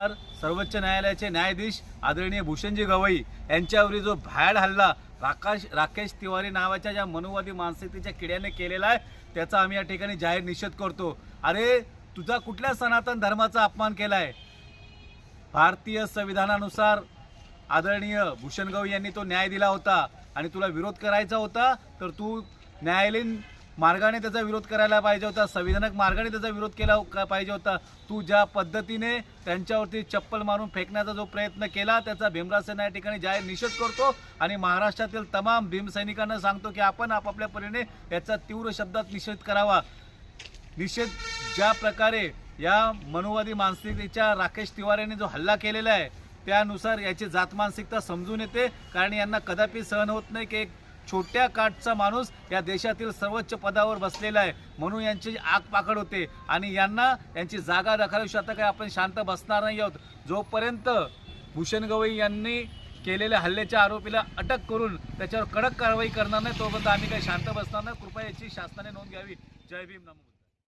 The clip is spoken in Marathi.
सर्वोच्च न्यायालयाचे न्यायाधीश आदरणीय भूषणजी गवई यांच्यावरील जो भ्याड हल्ला राकाश राकेश तिवारी नावाच्या ज्या मनुवादी मानसिकतेच्या किड्याने केलेला आहे त्याचा आम्ही या ठिकाणी जाहीर निषेध करतो. अरे तुझा कुठल्या सनातन धर्माचा अपमान केला आहे भारतीय संविधानानुसार आदरणीय भूषण गवई यांनी तो न्याय दिला होता आणि तुला विरोध करायचा होता तर तू न्यायालयीन मार्गाने त्याचा विरोध करायला पाहिजे होता. संविधानक मार्गाने त्याचा विरोध केला हो- का पाहिजे होता? तू ज्या पद्धतीने त्यांच्यावरती चप्पल मारून फेकण्याचा जो प्रयत्न केला त्याचा भीमराज सेना या ठिकाणी जाहीर निषेध करतो आणि महाराष्ट्रातील तमाम भीमसैनिकांना सांगतो की आपण आपापल्या परीने याचा तीव्र शब्दात निषेध करावा. निषेध ज्या प्रकारे या मनुवादी मानसिकतेच्या राकेश तिवारीने जो हल्ला केलेला आहे त्यानुसार याची जात मानसिकता समजून येते. कारण यांना कदापि सहन होत नाही की एक छोट्या काठचा माणूस या देशातील सर्वोच्च पदावर बसलेला आहे. म्हणून यांची आगपाकड होते. आणि यांना यांची जागा दाखवल्याशिवाय आता काही आपण शांत बसणार नाही आहोत. जोपर्यंत भूषण गवई यांनी केलेल्या हल्ल्याच्या आरोपीला अटक करून त्याच्यावर कडक कारवाई करणार नाही तोपर्यंत आम्ही काही शांत बसणार नाही. कृपया याची शासनाने नोंद घ्यावी. जय भीम. नमो